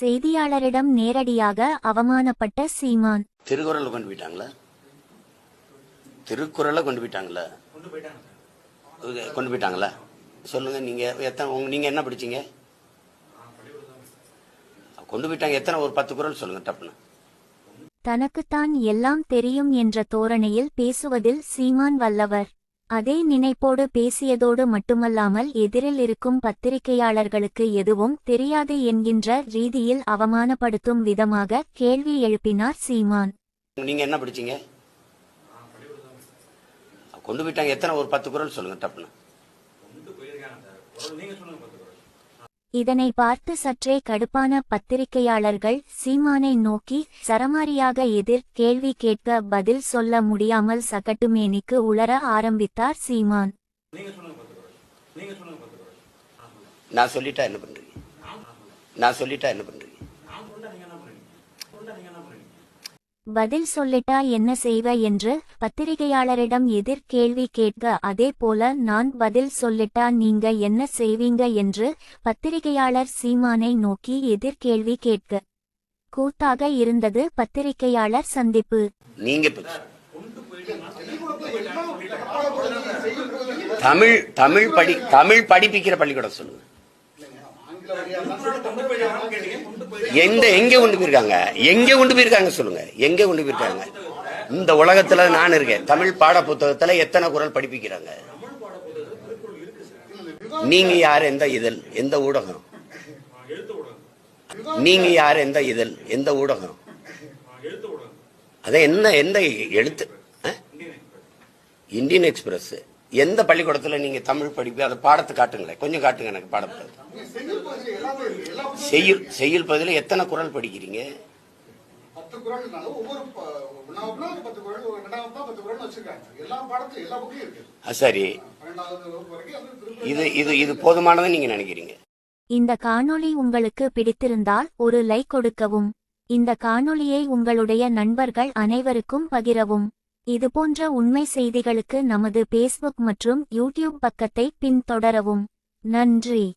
செய்தியாளரிடம் நேரடியாக அவமானப்பட்ட சீமான். திருக்குறளை கொண்டு போயிட்டாங்களா? திருக்குறளை கொண்டு போயிட்டாங்களா? கொண்டு போயிட்டாங்களா? சொல்லுங்க நீங்க எத்தனை நீங்க என்ன படிச்சீங்க? கொண்டு போயிட்டாங்க எத்தனை ஒரு பத்து குறள் சொல்லுங்க டப்புன்னு. தனக்குத்தான் எல்லாம் தெரியும் என்ற தோரணையில் பேசுவதில் சீமான் வல்லவர். அதே நினைப்போடு பேசியதோடு மட்டுமல்லாமல் எதிரில் இருக்கும் பத்திரிகையாளர்களுக்கு எதுவும் தெரியாது என்கின்ற ரீதியில் அவமானப்படுத்தும் விதமாக கேள்வி எழுப்பினார் சீமான். நீங்க என்ன படிச்சீங்க? கொண்டு போயிட்டாங்க. எத்தனை ஒரு பத்து குறள் சொல்லுங்க டப்புன்னு. இதனை பார்த்து சற்றே கடுப்பான பத்திரிகையாளர்கள் சீமானை நோக்கி சரமாரியாக எதிர் கேள்வி கேட்க பதில் சொல்ல முடியாமல் சகட்டுமேனிக்கு உளர ஆரம்பித்தார் சீமான். நான் சொல்லிட்டா என்ன பண்றீங்க? நான் சொல்லிட்டா என்ன பண்றீங்க? பதில் சொல்லிட்டா என்ன செய்வ என்று பத்திரிகையாளரிடம் எதிர் கேள்வி கேட்க அதே போல நான் பதில் சொல்லிட்டா நீங்க என்ன செய்வீங்க என்று பத்திரிகையாளர் சீமானை நோக்கி எதிர் கேள்வி கேட்க. கூத்தாக இருந்தது பத்திரிகையாளர் சந்திப்பு. நீங்க தமிழ் தமிழ் படி தமிழ் படிப்பிக்கிற பள்ளிக்கூடம் சொல்லுங்க. எந்த எங்க கொண்டு போயிருக்காங்க? எங்க கொண்டு போயிருக்காங்க சொல்லுங்க. எங்க கொண்டு போயிருக்காங்க? இந்த உலகத்துல நான் இருக்கேன். தமிழ் பாட புத்தகத்துல எத்தனை குரல் படிப்பிக்கிறாங்க? நீங்க யார் எந்த இதழ்? எந்த ஊடகம்? நீங்க யார் எந்த இதழ்? எந்த ஊடகம்? அதான் என்ன எந்த எழுத்து? Indian Express. எந்த பள்ளிக்கூடத்துல நீங்க தமிழ் படிப்பு அதை பாடத்தை காட்டுங்களேன். கொஞ்சம் காட்டுங்க எனக்கு பாடத்தை செய்யுள் செய்யுள் பகுதியில் எத்தனை குரல் படிக்கிறீங்க? சரி. பன்னெண்டாவது வகுப்பு வரைக்கும் அது திருக்குறள் இது இது இது போதுமானதை நீங்க நினைக்கிறீங்க? இந்த காணொளி உங்களுக்கு பிடித்திருந்தால் ஒரு லைக் கொடுக்கவும் இந்த காணொளியை உங்களுடைய நண்பர்கள் அனைவருக்கும் பகிரவும். இதுபோன்ற உண்மை செய்திகளுக்கு நமது பேஸ்புக் மற்றும் யூடியூப் பக்கத்தை பின்தொடரவும். நன்றி.